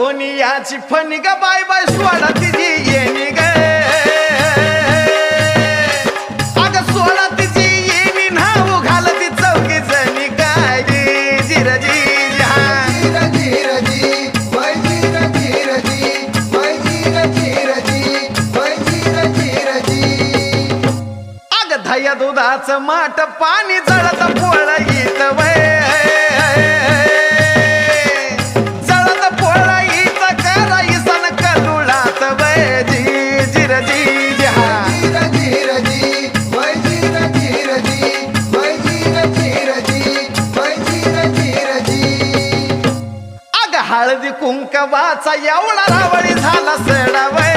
येण्याची फणी ग bye bye सोडा तिची येणी ग. अग सोडा तिची येणी नाव घाल ती चौकी जणी काय जी जिरजी हा अग धया दुधाचं माठ पाणी जळत कुंकवाचा एवढा रावळी झाला सडा वय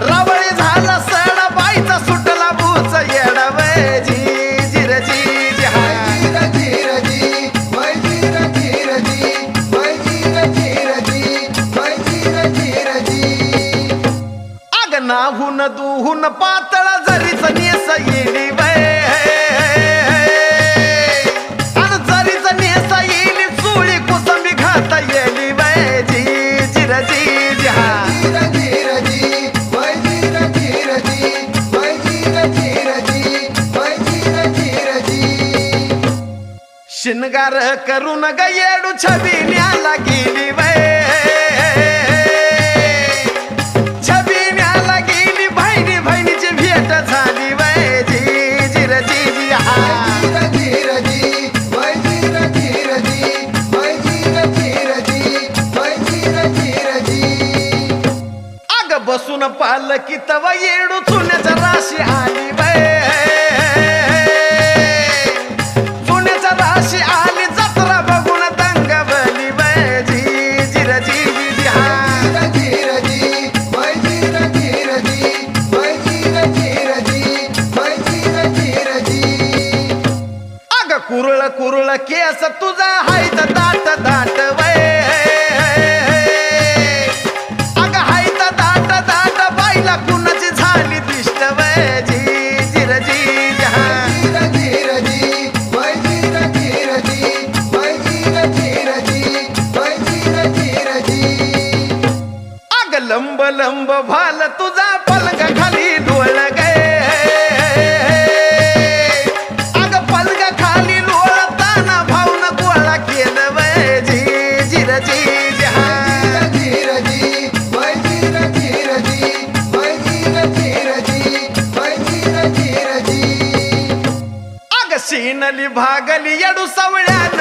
रावळी झाला सडा बाईचा सुटला बूच येडा वय जी जिर जी जी अग नाहून दुहून पातळ जरीच नेस येली वय वय जी जिर जी जी हा अग बसून पालकी तवा येडू चुन्याच्या राशी आली बाय केस तुझा हायत दाट दाट वय. अग हायत दाट दाट बाईला कुणाची झाली दिष्ट वय? जी जिर अग लंब लंब भाल तू अग शिनली भागली येडू सवळ्यानं